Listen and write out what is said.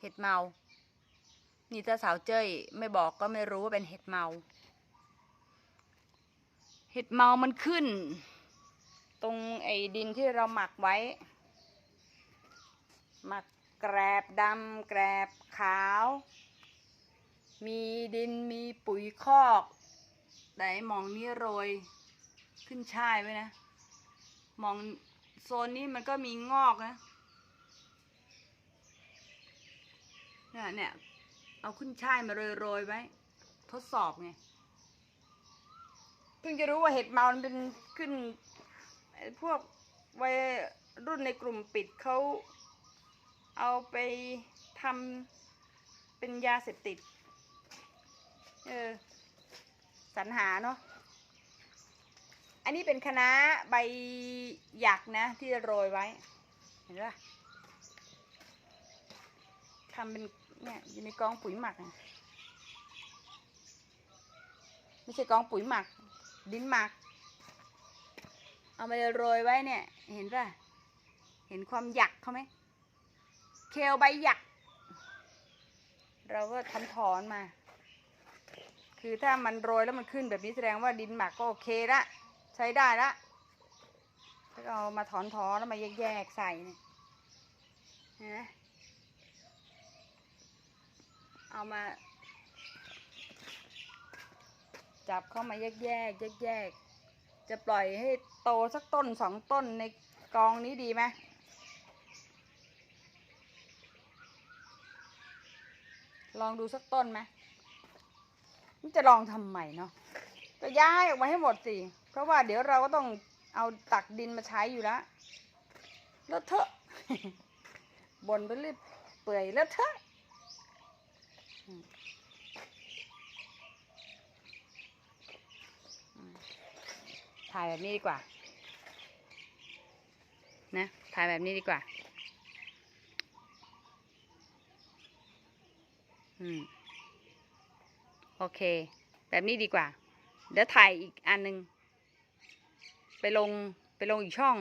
เห็ดเมา นี่ถ้าสาวเจ้ยไม่บอกก็ไม่รู้ว่าเป็นเห็ดเมา เห็ดเมามันขึ้น ตรงไอ้ดินที่เราหมักไว้ หมักแกรบดำแกรบขาว มีดินมีปุ๋ยคอกแต่ไอ้หมองนี้โรย ขึ้นช่ายไว้นะ มองโซนนี้มันก็มีงอกนะ เนี่ยเนี่ย เอาขึ้นช่ายมาโรยๆไว้ ทดสอบไงเพิ่งจะรู้ว่าเห็ดเมามันเป็นขึ้นพวกวัยรุ่นในกลุ่มปิดเขาเอาไปทำเป็นยาเสพติด เออสรรหาเนาะอันนี้เป็นคณะใบหยักนะที่โรยไว้ เห็นปะ ทำเป็นเนี่ยอยู่ในกองปุ๋ยหมักไม่ใช่กองปุ๋ยหมัก ดินหมัก เอามาโรยไว้เนี่ย เห็นป่ะ เห็นความหยักเขาไหมเคลใบหยัก เราก็ทำถอนมา คือถ้ามันโรยแล้วมันขึ้นแบบนี้แสดงว่าดินหมักก็โอเคละใช้ได้ละแล้วก็เอามาถอนถอนแล้วมาแยกๆใส่เนี่ยนไหม เอามา จับเข้ามาแยกแยกแยกแยกๆจะปล่อยให้โตสักต้นสองต้นในกองนี้ดีไหมลองดูสักต้นไหมมันจะลองทำใหม่เนาะก็ย้ายออกมาให้หมดสิ เพราะว่าเดี๋ยวเราก็ต้องเอาตักดินมาใช้อยู่แล้วแล้วเถอะบนไปเรื่อยเปื่อยแล้วเถอะ ถ่ายแบบนี้ดีกว่า นะ ถ่ายแบบนี้ดีกว่า อืม โอเค แบบนี้ดีกว่า เดี๋ยวถ่ายอีกอันหนึ่งไปลง ไปลงอีกช่อง